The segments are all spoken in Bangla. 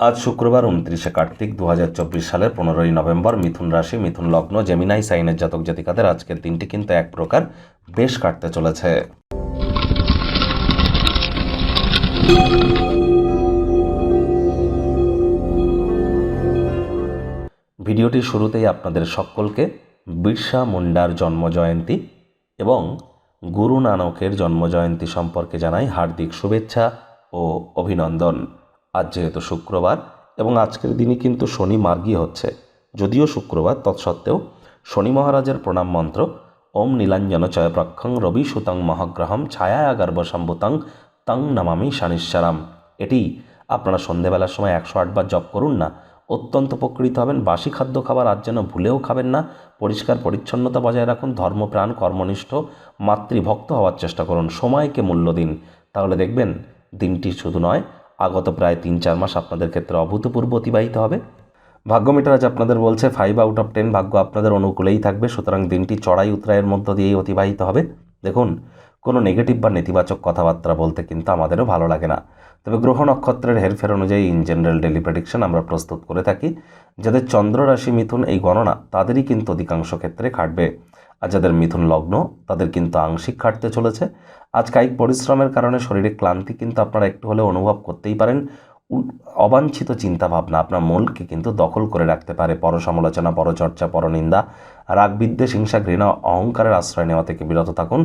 আজ শুক্রবার উনত্রিশে কার্তিক দু হাজার চব্বিশ সালের পনেরোই নভেম্বর মিথুন রাশি, মিথুন লগ্ন, জেমিনাই, সাইনের জাতক জাতিকাদের আজকের দিনটি কিন্তু এক প্রকার বেশ কাটতে চলেছে। ভিডিওটির শুরুতেই আপনাদের সকলকে বিরসা মুন্ডার জন্মজয়ন্তী এবং গুরু নানকের জন্মজয়ন্তী সম্পর্কে জানাই হার্দিক শুভেচ্ছা ও অভিনন্দন। আজ যেহেতু শুক্রবার এবং আজকের দিনই কিন্তু শনি মার্গী হচ্ছে, যদিও শুক্রবার তৎসত্ত্বেও শনি মহারাজের প্রণাম মন্ত্র, ওম নীলাঞ্জন চয়প্রক্ষং রবি সুতং মহাগ্রহম ছায়া গর্ভসম্ভুতং তং নমামি শানিশ্বরাম। এটি আপনারা সন্ধেবেলার সময় একশো আটবার জপ করুন না, অত্যন্ত উপকৃত হবেন, বাসি খাদ্য খাবার আজ যেন ভুলেও খাবেন না, পরিষ্কার পরিচ্ছন্নতা বজায় রাখুন ধর্মপ্রাণ কর্মনিষ্ঠ, মাতৃভক্ত হওয়ার চেষ্টা করুন, সময়কে মূল্য দিন। তাহলে দেখবেন দিনটি শুধু নয় আগত প্রায় তিন চার মাস আপনাদের ক্ষেত্রে অভূতপূর্ব অতিবাহিত হবে। ভাগ্য মিটার আজ আপনাদের বলছে ফাইভ আউট অফ টেন ভাগ্য আপনাদের অনুকূলেই থাকবে, সুতরাং দিনটি চড়াই উতরাইয়ের মধ্য দিয়েই অতিবাহিত হবে। দেখুন, কোনো নেগেটিভ বা নেতিবাচক কথাবার্তা বলতে কিন্তু আমাদেরও ভালো লাগে না। তবে গ্রহ নক্ষত্রের হেরফের অনুযায়ী ইন জেনারেল ডেলি প্রেডিকশন আমরা প্রস্তুত করে থাকি, যাদের চন্দ্র রাশি মিথুন এই গণনা তাদেরই কিন্তু অধিকাংশ ক্ষেত্রে খাটবে। আর যাদের মিথুন লগ্ন তাদের কিন্তু আংশিক খাটতে চলেছে। আজ কায়িক পরিশ্রমের কারণে শরীরে ক্লান্তি কিন্তু আপনারা একটু হলেও অনুভব করতেই পারেন। অবাঞ্ছিত চিন্তাভাবনা আপনার মনকে কিন্তু দখল করে রাখতে পারে। পরসমালোচনা, পরচর্চা, পরনিন্দা রাগ বিদ্বেষ হিংসা, ঘৃণা, অহংকারের আশ্রয় নেওয়া থেকে বিরত থাকুন।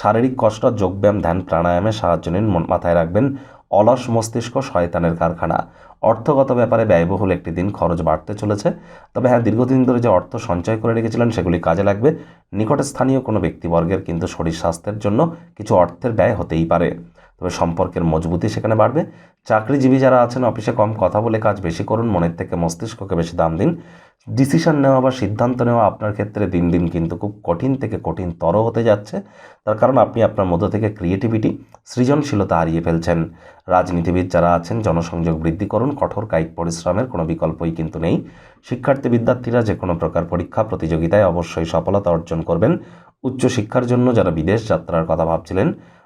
শারীরিক কষ্ট, যোগব্যায়াম, ধ্যান, প্রাণায়ামে সাহায্য নিন। মাথায় রাখবেন, অলস মস্তিষ্ক শয়তানের কারখানা। অর্থগত ব্যাপারে ব্যয়বহুল একটি দিন খরচ বাড়তে চলেছে। তবে হ্যাঁ দীর্ঘদিন ধরে যে অর্থ সঞ্চয় করে রেখেছিলেন, সেগুলি কাজে লাগবে। নিকটে স্থানীয় কোনো ব্যক্তিবর্গের কিন্তু শরীর স্বাস্থ্যের জন্য কিছু অর্থের ব্যয় হতেই পারে। তবে সম্পর্কের মজবুতি সেখানে বাড়বে। চাকরিজীবী যারা আছেন, অফিসে কম কথা বলে কাজ বেশি করুন, মনের থেকে মস্তিষ্ককে বেশি দাম দিন। ডিসিশন নেওয়া বা সিদ্ধান্ত নেওয়া আপনার ক্ষেত্রে দিন দিন কিন্তু খুব কঠিন থেকে কঠিনতর হতে যাচ্ছে। তার কারণ আপনি আপনার মধ্য থেকে ক্রিয়েটিভিটি সৃজনশীলতা হারিয়ে ফেলছেন। রাজনীতিবিদ যারা আছেন, জনসংযোগ বৃদ্ধি করুন, কঠোর কায়িক পরিশ্রমের কোনো বিকল্পই কিন্তু নেই। শিক্ষার্থী বিদ্যার্থীরা যে কোনো প্রকার পরীক্ষা, প্রতিযোগিতায় অবশ্যই সফলতা অর্জন করবেন। উচ্চশিক্ষার জন্য যারা বিদেশ যাত্রার কথা ভাবছিলেন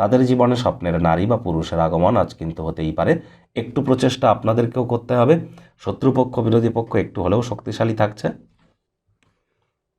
তাদের জীবনে স্বপ্নের নারী বা পুরুষের আগমন আজ কিন্তু হতেই পারে। একটু প্রচেষ্টা আপনাদেরকেও করতে হবে। শত্রুপক্ষ, বিরোধী পক্ষ একটু হলেও শক্তিশালী থাকছে।